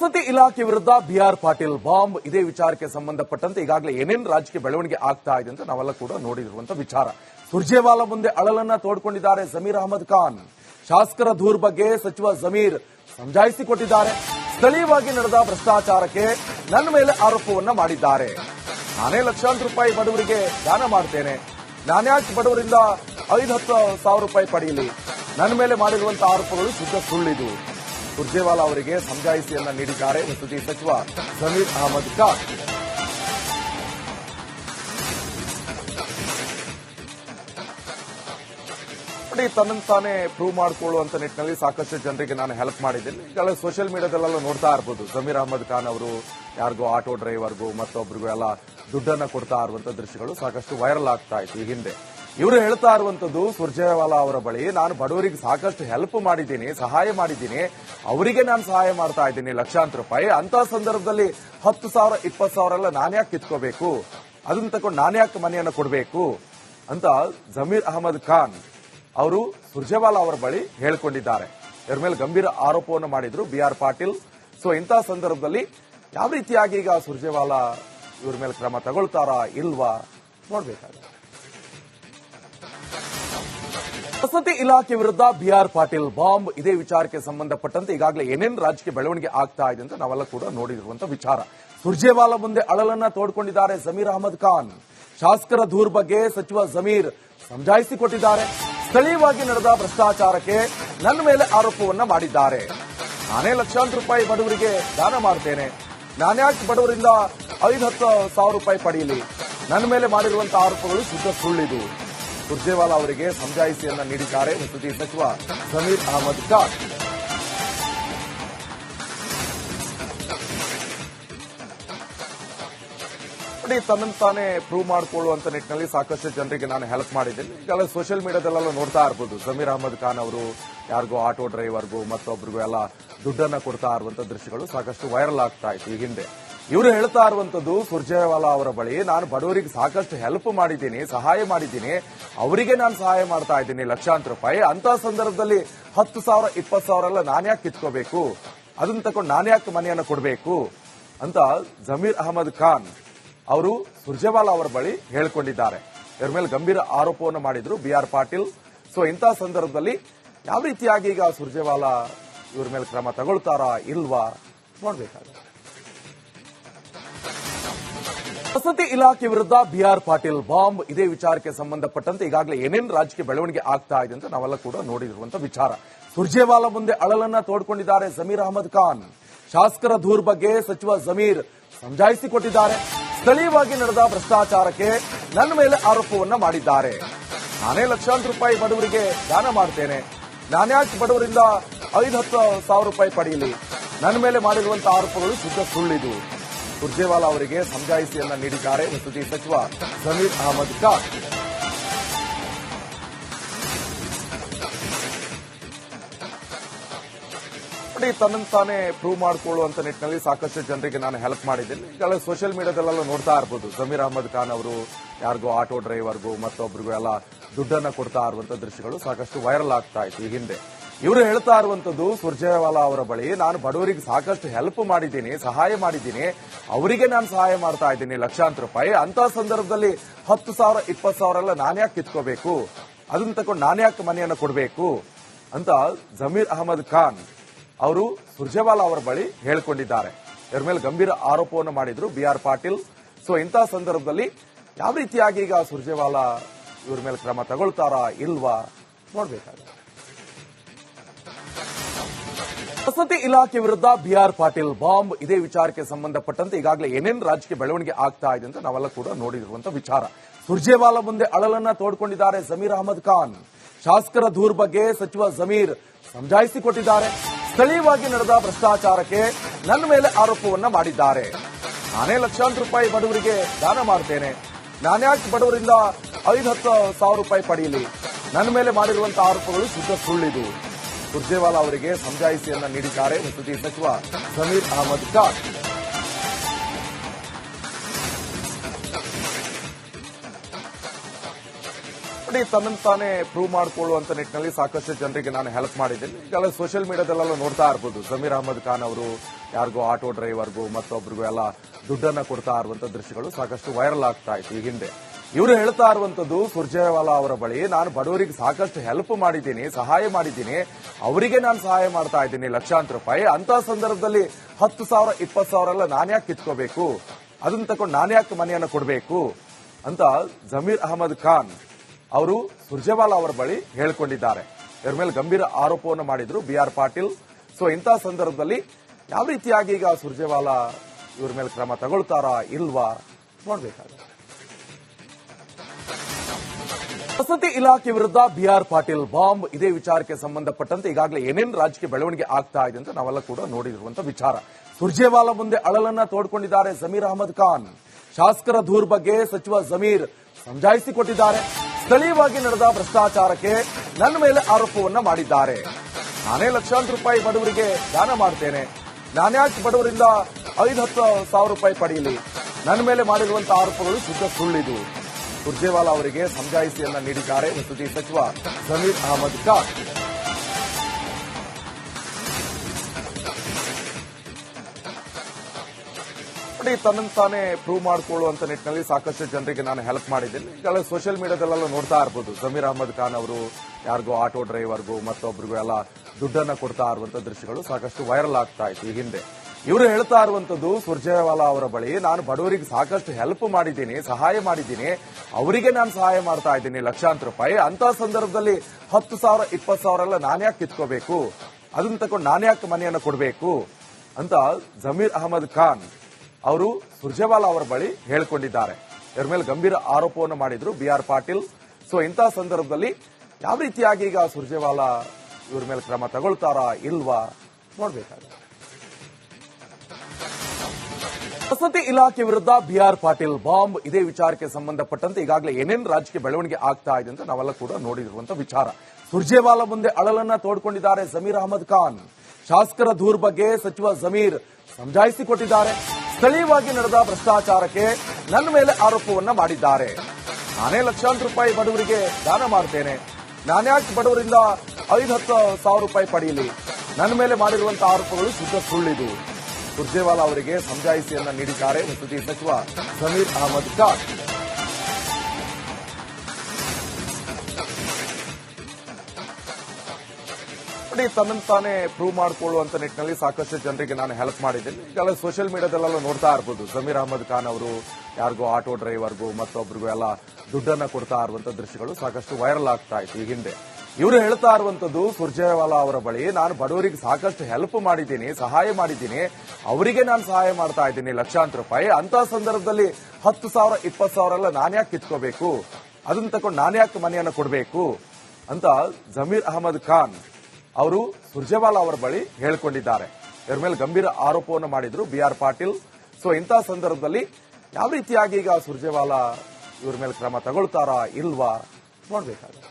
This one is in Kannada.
ವಸತಿ ಇಲಾಖೆ ವಿರುದ್ಧ ಬಿಆರ್ ಪಾಟೀಲ್ ಬಾಂಬ್. ಇದೇ ವಿಚಾರಕ್ಕೆ ಸಂಬಂಧಪಟ್ಟಂತೆ ಈಗಾಗಲೇ ಏನೇನು ರಾಜಕೀಯ ಬೆಳವಣಿಗೆ ಆಗ್ತಾ ಇದೆ ಅಂತ ನಾವೆಲ್ಲ ಕೂಡ ನೋಡಿರುವಂತಹ ವಿಚಾರ. ಸುರ್ಜೇವಾಲಾ ಮುಂದೆ ಅಳಲನ್ನ ತೋಡ್ಕೊಂಡಿದ್ದಾರೆ ಜಮೀರ್ ಅಹಮದ್ ಖಾನ್. ಶಾಸಕರ ದೂರ್ ಬಗ್ಗೆ ಸಚಿವ ಜಮೀರ್ ಸಮಜಾಯಿಸಿಕೊಟ್ಟಿದ್ದಾರೆ. ಸ್ಥಳೀಯವಾಗಿ ನಡೆದ ಭ್ರಷ್ಟಾಚಾರಕ್ಕೆ ನನ್ನ ಮೇಲೆ ಆರೋಪವನ್ನ ಮಾಡಿದ್ದಾರೆ. ನಾನೇ ಲಕ್ಷಾಂತರ ರೂಪಾಯಿ ಬಡವರಿಗೆ ದಾನ ಮಾಡ್ತೇನೆ. ನಾನ್ಯಾಕೆ ಬಡವರಿಂದ ಐದು ಹತ್ತು ಸಾವಿರ ರೂಪಾಯಿ ಪಡೆಯಲಿ. ನನ್ನ ಮೇಲೆ ಮಾಡಿರುವಂತಹ ಆರೋಪಗಳು ಶುದ್ಧ ಸುಳ್ಳಿದು. ಸುರ್ಜೇವಾಲಾ ಅವರಿಗೆ ಸಮಜಾಯಿಸಿಯನ್ನ ನೀಡಿದ್ದಾರೆ ವಸತಿ ಸಚಿವ ಜಮೀರ್ ಅಹಮದ್ ಖಾನ್. ತನ್ನ ತನ್ನನ್ನು ತಾನೇ ಪ್ರೂವ್ ಮಾಡಿಕೊಳ್ಳುವಂತ ನಿಟ್ಟಿನಲ್ಲಿ ಸಾಕಷ್ಟು ಜನರಿಗೆ ನಾನು ಹೆಲ್ಪ್ ಮಾಡಿದ್ದೀನಿ. ಈಗಾಗಲೇ ಸೋಷಿಯಲ್ ಮೀಡಿಯಾದಲ್ಲೆಲ್ಲ ನೋಡ್ತಾ ಇರ್ಬೋದು. ಜಮೀರ್ ಅಹಮದ್ ಖಾನ್ ಅವರು ಯಾರಿಗೋ ಆಟೋ ಡ್ರೈವರ್ಗೂ ಮತ್ತೊಬ್ಬರಿಗೂ ಎಲ್ಲ ದುಡ್ಡನ್ನು ಕೊಡ್ತಾ ಇರುವಂತಹ ದೃಶ್ಯಗಳು ಸಾಕಷ್ಟು ವೈರಲ್ ಆಗ್ತಾ ಇತ್ತು ಈ ಹಿಂದೆ. ಇವರು ಹೇಳ್ತಾ ಇರುವಂತದ್ದು ಸುರ್ಜೇವಾಲಾ ಅವರ ಬಳಿ, ನಾನು ಬಡವರಿಗೆ ಸಾಕಷ್ಟು ಹೆಲ್ಪ್ ಮಾಡಿದ್ದೀನಿ, ಸಹಾಯ ಮಾಡಿದ್ದೀನಿ, ಅವರಿಗೆ ನಾನು ಸಹಾಯ ಮಾಡ್ತಾ ಇದ್ದೀನಿ ಲಕ್ಷಾಂತರ ರೂಪಾಯಿ. ಅಂತ ಸಂದರ್ಭದಲ್ಲಿ ಹತ್ತು ಸಾವಿರ, ಇಪ್ಪತ್ತು ಸಾವಿರ ಎಲ್ಲ ನಾನ್ಯಾಕೆ ಕಿತ್ಕೋಬೇಕು? ಅದನ್ನ ತಕೊಂಡು ನಾನ್ಯಾಕೆ ಮನೆಯನ್ನು ಕೊಡಬೇಕು? ಅಂತ ಜಮೀರ್ ಅಹಮದ್ ಖಾನ್ ಅವರು ಸುರ್ಜೇವಾಲಾ ಅವರ ಬಳಿ ಹೇಳಿಕೊಂಡಿದ್ದಾರೆ. ಇವರ ಮೇಲೆ ಗಂಭೀರ ಆರೋಪವನ್ನು ಮಾಡಿದ್ರು ಬಿ ಆರ್ ಪಾಟೀಲ್. ಸೊ ಇಂತಹ ಸಂದರ್ಭದಲ್ಲಿ ಯಾವ ರೀತಿಯಾಗಿ ಈಗ ಸುರ್ಜೇವಾಲಾ ಇವ್ರ ಮೇಲೆ ಕ್ರಮ ತಗೊಳ್ತಾರಾ ಇಲ್ವಾ ನೋಡ್ಬೇಕಾಗುತ್ತೆ. ವಸತಿ ಇಲಾಖೆ ವಿರುದ್ಧ ಬಿಆರ್ ಪಾಟೀಲ್ ಬಾಂಬ್ ಇದೇ ವಿಚಾರಕ್ಕೆ ಸಂಬಂಧಪಟ್ಟಂತೆ ಈಗಾಗಲೇ ಏನೇನು ರಾಜಕೀಯ ಬೆಳವಣಿಗೆ ಆಗ್ತಾ ಇದೆ ಅಂತ ನಾವೆಲ್ಲ ಕೂಡ ನೋಡಿರುವಂತಹ ವಿಚಾರ. ಸುರ್ಜೇವಾಲಾ ಮುಂದೆ ಅಳಲನ್ನ ತೋಡ್ಕೊಂಡಿದ್ದಾರೆ ಸಮೀರ್ ಅಹಮದ್ ಖಾನ್. ಶಾಸಕರ ದೂರ್ ಬಗ್ಗೆ ಸಚಿವ ಜಮೀರ್ ಸಮಜಾಯಿಸಿಕೊಟ್ಟಿದ್ದಾರೆ. ಸ್ಥಳೀಯವಾಗಿ ನಡೆದ ಭ್ರಷ್ಟಾಚಾರಕ್ಕೆ ನನ್ನ ಮೇಲೆ ಆರೋಪವನ್ನ ಮಾಡಿದ್ದಾರೆ. ನಾನೇ ಲಕ್ಷಾಂತರ ರೂಪಾಯಿ ಬಡವರಿಗೆ ದಾನ ಮಾಡ್ತೇನೆ. ನಾನ್ಯಾಕೆ ಬಡವರಿಂದ ಐದು ಹತ್ತು ಸಾವಿರ ರೂಪಾಯಿ ಪಡೆಯಲಿ ನನ್ನ ಮೇಲೆ ಮಾಡಿರುವಂತಹ ಆರೋಪಗಳು ಶುದ್ಧ ಸುಳ್ಳಿದು. ಸುರ್ಜೇವಾಲಾ ಅವರಿಗೆ ಸಮಜಾಯಿಸಿಯನ್ನ ನೀಡಿದ್ದಾರೆ ವಸತಿ ಸಚಿವ ಸಮೀರ್ ಅಹಮದ್ ಖಾನ್. ತನ್ನನ್ನು ತಾನೇ ಪ್ರೂವ್ ಮಾಡಿಕೊಳ್ಳುವಂತ ನಿಟ್ಟಿನಲ್ಲಿ ಸಾಕಷ್ಟು ಜನರಿಗೆ ನಾನು ಹೆಲ್ಪ್ ಮಾಡಿದ್ದೀನಿ. ಈಗೆಲ್ಲ ಸೋಷಿಯಲ್ ಮೀಡಿಯಾದಲ್ಲೆಲ್ಲ ನೋಡ್ತಾ ಇರ್ಬೋದು. ಸಮೀರ್ ಅಹಮದ್ ಖಾನ್ ಅವರು ಯಾರಿಗೋ ಆಟೋ ಡ್ರೈವರ್ಗೂ ಮತ್ತೊಬ್ಬರಿಗೂ ಎಲ್ಲ ದುಡ್ಡನ್ನ ಕೊಡ್ತಾ ಇರುವಂತಹ ದೃಶ್ಯಗಳು ಸಾಕಷ್ಟು ವೈರಲ್ ಆಗ್ತಾ ಇತ್ತು ಈ ಹಿಂದೆ. ಇವರು ಹೇಳ್ತಾ ಇರುವಂತದ್ದು ಸುರ್ಜೇವಾಲಾ ಅವರ ಬಳಿ, ನಾನು ಬಡವರಿಗೆ ಸಾಕಷ್ಟು ಹೆಲ್ಪ್ ಮಾಡಿದ್ದೀನಿ, ಸಹಾಯ ಮಾಡಿದ್ದೀನಿ, ಅವರಿಗೆ ನಾನು ಸಹಾಯ ಮಾಡ್ತಾ ಇದ್ದೀನಿ ಲಕ್ಷಾಂತರ ರೂಪಾಯಿ. ಅಂತ ಸಂದರ್ಭದಲ್ಲಿ ಹತ್ತು ಸಾವಿರ, ಇಪ್ಪತ್ತು ಸಾವಿರ ಎಲ್ಲ ನಾನ್ಯಾಕೆ ಕಿತ್ಕೋಬೇಕು? ಅದನ್ನ ತಕೊಂಡು ನಾನ್ಯಾಕೆ ಮನೆಯನ್ನು ಕೊಡಬೇಕು? ಅಂತ ಜಮೀರ್ ಅಹಮದ್ ಖಾನ್ ಅವರು ಸುರ್ಜೇವಾಲಾ ಅವರ ಬಳಿ ಹೇಳಿಕೊಂಡಿದ್ದಾರೆ. ಇವರ ಮೇಲೆ ಗಂಭೀರ ಆರೋಪವನ್ನು ಮಾಡಿದ್ರು ಬಿ ಆರ್ ಪಾಟೀಲ್. ಸೊ ಇಂತಹ ಸಂದರ್ಭದಲ್ಲಿ ಯಾವ ರೀತಿಯಾಗಿ ಈಗ ಸುರ್ಜೇವಾಲಾ ಇವ್ರ ಮೇಲೆ ಕ್ರಮ ತಗೊಳ್ತಾರಾ, ಇಲ್ವಾ? ನೋಡ್ಬೇಕಾಗುತ್ತೆ. ವಸತಿ ಇಲಾಖೆ ವಿರುದ್ಧ ಬಿಆರ್ ಪಾಟೀಲ್ ಬಾಂಬ್ ಇದೇ ವಿಚಾರಕ್ಕೆ ಸಂಬಂಧಪಟ್ಟಂತೆ ಈಗಾಗಲೇ ಏನೇನು ರಾಜಕೀಯ ಬೆಳವಣಿಗೆ ಆಗ್ತಾ ಇದೆ ಅಂತ ನಾವೆಲ್ಲ ಕೂಡ ನೋಡಿರುವಂತ ವಿಚಾರ. ಸುರ್ಜೇವಾಲಾ ಮುಂದೆ ಅಳಲನ್ನ ತೋಡ್ಕೊಂಡಿದ್ದಾರೆ ಜಮೀರ್ ಅಹಮದ್ ಖಾನ್. ಶಾಸಕರ ದೂರ್ ಬಗ್ಗೆ ಸಚಿವ ಜಮೀರ್ ಸಮಜಾಯಿಸಿಕೊಟ್ಟಿದ್ದಾರೆ ಸ್ಥಳೀಯವಾಗಿ ನಡೆದ ಭ್ರಷ್ಟಾಚಾರಕ್ಕೆ ನನ್ನ ಮೇಲೆ ಆರೋಪವನ್ನ ಮಾಡಿದ್ದಾರೆ. ನಾನೇ ಲಕ್ಷಾಂತರ ರೂಪಾಯಿ ಬಡವರಿಗೆ ದಾನ ಮಾಡ್ತೇನೆ. ನಾನ್ಯಾಕೆ ಬಡವರಿಂದ ಐದು ಹತ್ತು ಸಾವಿರ ರೂಪಾಯಿ ಪಡೆಯಲಿ. ನನ್ನ ಮೇಲೆ ಮಾಡಿರುವಂತಹ ಆರೋಪಗಳು ಶುದ್ಧ ಸುಳ್ಳಿದು. ಸುರ್ಜೇವಾಲಾ ಅವರಿಗೆ ಸಮಜಾಯಿಸಿಯನ್ನ ನೀಡಿದ್ದಾರೆ. ವಸತಿ ಸಚಿವ ಸಮೀರ್ ಅಹಮದ್ ಖಾನ್ ತನ್ನನ್ನು ತಾನೇ ಪ್ರೂವ್ ಮಾಡಿಕೊಳ್ಳುವಂತ ನಿಟ್ಟಿನಲ್ಲಿ ಸಾಕಷ್ಟು ಜನರಿಗೆ ನಾನು ಹೆಲ್ಪ್ ಮಾಡಿದ್ದೀನಿ. ಈಗಾಗಲೇ ಸೋಷಿಯಲ್ ಮೀಡಿಯಾದಲ್ಲೆಲ್ಲ ನೋಡ್ತಾ ಇರ್ಬೋದು. ಸಮೀರ್ ಅಹಮದ್ ಖಾನ್ ಅವರು ಯಾರಿಗೋ ಆಟೋ ಡ್ರೈವರ್ಗೂ ಮತ್ತೊಬ್ಬರಿಗೂ ಎಲ್ಲ ದುಡ್ಡನ್ನು ಕೊಡ್ತಾ ಇರುವಂತಹ ದೃಶ್ಯಗಳು ಸಾಕಷ್ಟು ವೈರಲ್ ಆಗ್ತಾ ಇತ್ತು ಈ ಹಿಂದೆ. ಇವರು ಹೇಳ್ತಾ ಇರುವಂತದ್ದು ಸುರ್ಜೇವಾಲಾ ಅವರ ಬಳಿ, ನಾನು ಬಡವರಿಗೆ ಸಾಕಷ್ಟು ಹೆಲ್ಪ್ ಮಾಡಿದ್ದೀನಿ, ಸಹಾಯ ಮಾಡಿದ್ದೀನಿ, ಅವರಿಗೆ ನಾನು ಸಹಾಯ ಮಾಡ್ತಾ ಇದ್ದೀನಿ ಲಕ್ಷಾಂತರ ರೂಪಾಯಿ. ಅಂತ ಸಂದರ್ಭದಲ್ಲಿ ಹತ್ತು ಸಾವಿರ, ಇಪ್ಪತ್ತು ಸಾವಿರ ಎಲ್ಲ ನಾನ್ಯಾಕೆ ಕಿತ್ಕೋಬೇಕು? ಅದನ್ನ ತಕೊಂಡು ನಾನ್ಯಾಕೆ ಮನೆಯನ್ನು ಕೊಡಬೇಕು? ಅಂತ ಜಮೀರ್ ಅಹಮದ್ ಖಾನ್ ಅವರು ಸುರ್ಜೇವಾಲಾ ಅವರ ಬಳಿ ಹೇಳಿಕೊಂಡಿದ್ದಾರೆ. ಇವರ ಮೇಲೆ ಗಂಭೀರ ಆರೋಪವನ್ನು ಮಾಡಿದ್ರು ಬಿ ಆರ್ ಪಾಟೀಲ್. ಸೊ ಇಂತಹ ಸಂದರ್ಭದಲ್ಲಿ ಯಾವ ರೀತಿಯಾಗಿ ಈಗ ಸುರ್ಜೇವಾಲಾ ಇವ್ರ ಮೇಲೆ ಕ್ರಮ ತಗೊಳ್ತಾರಾ, ಇಲ್ವಾ ನೋಡ್ಬೇಕಾಗುತ್ತೆ. ವಸತಿ ಇಲಾಖೆ ವಿರುದ್ಧ ಬಿಆರ್ ಪಾಟೀಲ್ ಬಾಂಬ್ ಇದೇ ವಿಚಾರಕ್ಕೆ ಸಂಬಂಧಪಟ್ಟಂತೆ ಈಗಾಗಲೇ ಏನೇನು ರಾಜಕೀಯ ಬೆಳವಣಿಗೆ ಆಗ್ತಾ ಇದೆ ಅಂತ ನಾವೆಲ್ಲ ಕೂಡ ನೋಡಿರುವಂತಹ ವಿಚಾರ. ಸುರ್ಜೇವಾಲಾ ಮುಂದೆ ಅಳಲನ್ನ ತೋಡ್ಕೊಂಡಿದ್ದಾರೆ ಸಮೀರ್ ಅಹಮದ್ ಖಾನ್. ಶಾಸಕರ ದೂರ್ ಬಗ್ಗೆ ಸಚಿವ ಜಮೀರ್ ಸಮಜಾಯಿಸಿಕೊಟ್ಟಿದ್ದಾರೆ. ಸ್ಥಳೀಯವಾಗಿ ನಡೆದ ಭ್ರಷ್ಟಾಚಾರಕ್ಕೆ ನನ್ನ ಮೇಲೆ ಆರೋಪವನ್ನ ಮಾಡಿದ್ದಾರೆ. ನಾನೇ ಲಕ್ಷಾಂತರ ರೂಪಾಯಿ ಬಡವರಿಗೆ ದಾನ ಮಾಡ್ತೇನೆ. ನಾನ್ಯಾಕೆ ಬಡವರಿಂದ ಐದು ಹತ್ತು ಸಾವಿರ ರೂಪಾಯಿ ಪಡೆಯಲಿ ನನ್ನ ಮೇಲೆ ಮಾಡಿರುವಂತಹ ಆರೋಪಗಳು ಶುದ್ಧ ಸುಳ್ಳಿದು. ಸುರ್ಜೇವಾಲಾ ಅವರಿಗೆ ಸಮಜಾಯಿಸಿಯನ್ನ ನೀಡಿದ್ದಾರೆ ವಸತಿ ಸಚಿವ ಸಮೀರ್ ಅಹಮದ್ ಖಾನ್ ನೋಡಿ, ತನ್ನನ್ನು ತಾನೇ ಪ್ರೂವ್ ಮಾಡಿಕೊಳ್ಳುವಂತ ನಿಟ್ಟಿನಲ್ಲಿ ಸಾಕಷ್ಟು ಜನರಿಗೆ ನಾನು ಹೆಲ್ಪ್ ಮಾಡಿದ್ದೀನಿ. ಈಗೆಲ್ಲ ಸೋಷಿಯಲ್ ಮೀಡಿಯಾದಲ್ಲೆಲ್ಲ ನೋಡ್ತಾ ಇರ್ಬೋದು. ಸಮೀರ್ ಅಹಮದ್ ಖಾನ್ ಅವರು ಯಾರಿಗೋ ಆಟೋ ಡ್ರೈವರ್ಗೂ ಮತ್ತೊಬ್ಬರಿಗೂ ಎಲ್ಲ ದುಡ್ಡನ್ನು ಕೊಡ್ತಾ ಇರುವಂತಹ ದೃಶ್ಯಗಳು ಸಾಕಷ್ಟು ವೈರಲ್ ಆಗ್ತಾ ಇತ್ತು ಈ ಹಿಂದೆ. ಇವರು ಹೇಳ್ತಾ ಇರುವಂತದ್ದು ಸುರ್ಜೇವಾಲಾ ಅವರ ಬಳಿ ನಾನು ಬಡವರಿಗೆ ಸಾಕಷ್ಟು ಹೆಲ್ಪ್ ಮಾಡಿದ್ದೀನಿ, ಸಹಾಯ ಮಾಡಿದ್ದೀನಿ, ಅವರಿಗೆ ನಾನು ಸಹಾಯ ಮಾಡ್ತಾ ಇದ್ದೀನಿ ಲಕ್ಷಾಂತರ ರೂಪಾಯಿ. ಅಂತ ಸಂದರ್ಭದಲ್ಲಿ ಹತ್ತು ಸಾವಿರ, ಇಪ್ಪತ್ತು ಸಾವಿರ ಎಲ್ಲ ನಾನ್ಯಾಕೆ ಕಿತ್ಕೋಬೇಕು? ಅದನ್ನ ತಕೊಂಡು ನಾನ್ಯಾಕೆ ಮನೆಯನ್ನ ಕೊಡಬೇಕು? ಅಂತ ಜಮೀರ್ ಅಹಮದ್ ಖಾನ್ ಅವರು ಸುರ್ಜೇವಾಲಾ ಅವರ ಬಳಿ ಹೇಳಿಕೊಂಡಿದ್ದಾರೆ. ಇವರ ಮೇಲೆ ಗಂಭೀರ ಆರೋಪವನ್ನು ಮಾಡಿದ್ರು ಬಿ ಆರ್ ಪಾಟೀಲ್. ಸೊ ಇಂತಹ ಸಂದರ್ಭದಲ್ಲಿ ಯಾವ ರೀತಿಯಾಗಿ ಈಗ ಸುರ್ಜೇವಾಲಾ ಇವ್ರ ಮೇಲೆ ಕ್ರಮ ತಗೊಳ್ತಾರಾ ಇಲ್ವಾ ನೋಡ್ಬೇಕಾಗುತ್ತೆ. ವಸತಿ ಇಲಾಖೆ ವಿರುದ್ಧ ಬಿಆರ್ ಪಾಟೀಲ್ ಬಾಂಬ್ ಇದೇ ವಿಚಾರಕ್ಕೆ ಸಂಬಂಧಪಟ್ಟಂತೆ ಈಗಾಗಲೇ ಏನೇನು ರಾಜಕೀಯ ಬೆಳವಣಿಗೆ ಆಗ್ತಾ ಇದೆ ಅಂತ ನಾವೆಲ್ಲ ಕೂಡ ನೋಡಿರುವಂತಹ ವಿಚಾರ. ಸುರ್ಜೇವಾಲಾ ಮುಂದೆ ಅಳಲನ್ನ ತೋಡ್ಕೊಂಡಿದ್ದಾರೆ ಜಮೀರ್ ಅಹಮದ್ ಖಾನ್. ಶಾಸಕರ ದೂರ್ ಬಗ್ಗೆ ಸಚಿವ ಜಮೀರ್ ಸಮಜಾಯಿಸಿಕೊಟ್ಟಿದ್ದಾರೆ ಸ್ಥಳೀಯವಾಗಿ ನಡೆದ ಭ್ರಷ್ಟಾಚಾರಕ್ಕೆ ನನ್ನ ಮೇಲೆ ಆರೋಪವನ್ನ ಮಾಡಿದ್ದಾರೆ. ನಾನೇ ಲಕ್ಷಾಂತರ ರೂಪಾಯಿ ಬಡವರಿಗೆ ದಾನ ಮಾಡ್ತೇನೆ. ನಾನ್ಯಾಕೆ ಬಡವರಿಂದ ಐದು ಹತ್ತು ಸಾವಿರ ರೂಪಾಯಿ ಪಡೆಯಲಿ. ನನ್ನ ಮೇಲೆ ಮಾಡಿರುವಂತಹ ಆರೋಪಗಳು ಶುದ್ಧ ಸುರ್ಜೇವಾಲಾ ಅವರಿಗೆ ಸಮಜಾಯಿಷಿಯನ್ನ ನೀಡಿದ್ದಾರೆ. ವಸತಿ ಸಚಿವ ಸಮೀರ್ ಅಹಮದ್ ಖಾನ್. ತನ್ನ ತನ್ನನ್ನು ತಾನೇ ಪ್ರೂವ್ ಮಾಡಿಕೊಳ್ಳುವಂತ ನಿಟ್ಟಿನಲ್ಲಿ ಸಾಕಷ್ಟು ಜನರಿಗೆ ನಾನು ಹೆಲ್ಪ್ ಮಾಡಿದ್ದೀನಿ. ಈಗಾಗಲೇ ಸೋಷಿಯಲ್ ಮೀಡಿಯಾದಲ್ಲೆಲ್ಲ ನೋಡ್ತಾ ಇರ್ಬೋದು. ಜಮೀರ್ ಅಹಮದ್ ಖಾನ್ ಅವರು ಯಾರಿಗೋ ಆಟೋ ಡ್ರೈವರ್ಗೂ ಮತ್ತೊಬ್ಬರಿಗೂ ಎಲ್ಲ ದುಡ್ಡನ್ನು ಕೊಡ್ತಾ ಇರುವಂತಹ ದೃಶ್ಯಗಳು ಸಾಕಷ್ಟು ವೈರಲ್ ಆಗ್ತಾ ಇತ್ತು ಈ ಹಿಂದೆ. ಇವರು ಹೇಳ್ತಾ ಇರುವಂತದ್ದು ಸುರ್ಜೇವಾಲಾ ಅವರ ಬಳಿ, ನಾನು ಬಡವರಿಗೆ ಸಾಕಷ್ಟು ಹೆಲ್ಪ್ ಮಾಡಿದ್ದೀನಿ, ಸಹಾಯ ಮಾಡಿದ್ದೀನಿ, ಅವರಿಗೆ ನಾನು ಸಹಾಯ ಮಾಡ್ತಾ ಇದ್ದೀನಿ ಲಕ್ಷಾಂತರ ರೂಪಾಯಿ. ಅಂತ ಸಂದರ್ಭದಲ್ಲಿ ಹತ್ತು ಸಾವಿರ, ಇಪ್ಪತ್ತು ಸಾವಿರ ಎಲ್ಲ ನಾನ್ಯಾಕೆ ಕಿತ್ಕೋಬೇಕು? ಅದನ್ನ ತಕೊಂಡು ನಾನ್ಯಾಕೆ ಮನೆಯನ್ನು ಕೊಡಬೇಕು? ಅಂತ ಜಮೀರ್ ಅಹಮದ್ ಖಾನ್ ಅವರು ಸುರ್ಜೇವಾಲಾ ಅವರ ಬಳಿ ಹೇಳಿಕೊಂಡಿದ್ದಾರೆ. ಇದರ ಮೇಲೆ ಗಂಭೀರ ಆರೋಪವನ್ನು ಮಾಡಿದ್ರು ಬಿ ಆರ್ ಪಾಟೀಲ್. ಸೊ ಇಂತಹ ಸಂದರ್ಭದಲ್ಲಿ ಯಾವ ರೀತಿಯಾಗಿ ಈಗ ಸುರ್ಜೇವಾಲಾ ಇವ್ರ ಮೇಲೆ ಕ್ರಮ ತಗೊಳ್ತಾರಾ ಇಲ್ವಾ ನೋಡ್ಬೇಕಾಗುತ್ತೆ. ವಸತಿ ಇಲಾಖೆ ವಿರುದ್ಧ ಬಿಆರ್ ಪಾಟೀಲ್ ಬಾಂಬ್ ಇದೇ ವಿಚಾರಕ್ಕೆ ಸಂಬಂಧಪಟ್ಟಂತೆ ಈಗಾಗಲೇ ಏನೇನು ರಾಜಕೀಯ ಬೆಳವಣಿಗೆ ಆಗ್ತಾ ಇದೆ ಅಂತ ನಾವೆಲ್ಲ ಕೂಡ ನೋಡಿರುವಂತಹ ವಿಚಾರ. ಸುರ್ಜೇವಾಲಾ ಮುಂದೆ ಅಳಲನ್ನ ತೋಡ್ಕೊಂಡಿದ್ದಾರೆ ಜಮೀರ್ ಅಹಮದ್ ಖಾನ್. ಶಾಸಕರ ದೂರ್ ಬಗ್ಗೆ ಸಚಿವ ಜಮೀರ್ ಸಮಜಾಯಿಸಿಕೊಟ್ಟಿದ್ದಾರೆ. ಸ್ಥಳೀಯವಾಗಿ ನಡೆದ ಭ್ರಷ್ಟಾಚಾರಕ್ಕೆ ನನ್ನ ಮೇಲೆ ಆರೋಪವನ್ನ ಮಾಡಿದ್ದಾರೆ. ನಾನೇ ಲಕ್ಷಾಂತರ ರೂಪಾಯಿ ಬಡವರಿಗೆ ದಾನ ಮಾಡ್ತೇನೆ. ನಾನ್ಯಾಕೆ ಬಡವರಿಂದ ಐದು ಹತ್ತು ಸಾವಿರ ರೂಪಾಯಿ ಪಡೆಯಲಿ ನನ್ನ ಮೇಲೆ ಮಾಡಿರುವಂತಹ ಆರೋಪಗಳು ಶುದ್ಧ ಸುಳ್ಳಿದು. ಸುರ್ಜೇವಾಲಾ ಅವರಿಗೆ ಸಮಜಾಯಿಸಿಯನ್ನ ನೀಡಿದ್ದಾರೆ ವಸತಿ ಸಚಿವ ಸಮೀರ್ ಅಹಮದ್ ಖಾನ್. ತನ್ನ ತನ್ನನ್ನು ತಾನೇ ಪ್ರೂವ್ ಮಾಡಿಕೊಳ್ಳುವಂತ ನಿಟ್ಟಿನಲ್ಲಿ ಸಾಕಷ್ಟು ಜನರಿಗೆ ನಾನು ಹೆಲ್ಪ್ ಮಾಡಿದ್ದೀನಿ. ಈಗಾಗಲೇ ಸೋಷಿಯಲ್ ಮೀಡಿಯಾದಲ್ಲೆಲ್ಲ ನೋಡ್ತಾ ಇರ್ಬೋದು. ಸಮೀರ್ ಅಹಮದ್ ಖಾನ್ ಅವರು ಯಾರಿಗೋ ಆಟೋ ಡ್ರೈವರ್ಗೂ ಮತ್ತೊಬ್ಬರಿಗೂ ಎಲ್ಲ ದುಡ್ಡನ್ನು ಕೊಡ್ತಾ ಇರುವಂತಹ ದೃಶ್ಯಗಳು ಸಾಕಷ್ಟು ವೈರಲ್ ಆಗ್ತಾ ಇತ್ತು ಈ ಹಿಂದೆ. ಇವರು ಹೇಳ್ತಾ ಇರುವಂತದ್ದು ಸುರ್ಜೇವಾಲಾ ಅವರ ಬಳಿ, ನಾನು ಬಡವರಿಗೆ ಸಾಕಷ್ಟು ಹೆಲ್ಪ್ ಮಾಡಿದ್ದೀನಿ, ಸಹಾಯ ಮಾಡಿದ್ದೀನಿ, ಅವರಿಗೆ ನಾನು ಸಹಾಯ ಮಾಡ್ತಾ ಇದ್ದೀನಿ ಲಕ್ಷಾಂತರ ರೂಪಾಯಿ. ಅಂತ ಸಂದರ್ಭದಲ್ಲಿ ಹತ್ತು ಸಾವಿರ, ಇಪ್ಪತ್ತು ಸಾವಿರ ಎಲ್ಲ ನಾನ್ಯಾಕೆ ಕಿತ್ಕೋಬೇಕು? ಅದನ್ನ ತಕೊಂಡು ನಾನ್ಯಾಕೆ ಮನೆಯನ್ನು ಕೊಡಬೇಕು? ಅಂತ ಜಮೀರ್ ಅಹಮದ್ ಖಾನ್ ಅವರು ಸುರ್ಜೇವಾಲಾ ಅವರ ಬಳಿ ಹೇಳಿಕೊಂಡಿದ್ದಾರೆ. ಇವರ ಮೇಲೆ ಗಂಭೀರ ಆರೋಪವನ್ನು ಮಾಡಿದ್ರು ಬಿ ಆರ್ ಪಾಟೀಲ್. ಸೊ ಇಂತಹ ಸಂದರ್ಭದಲ್ಲಿ ಯಾವ ರೀತಿಯಾಗಿ ಈಗ ಸುರ್ಜೇವಾಲಾ ಇವ್ರ ಮೇಲೆ ಕ್ರಮ ತಗೊಳ್ತಾರಾ ಇಲ್ವಾ ನೋಡ್ಬೇಕಾಗುತ್ತೆ.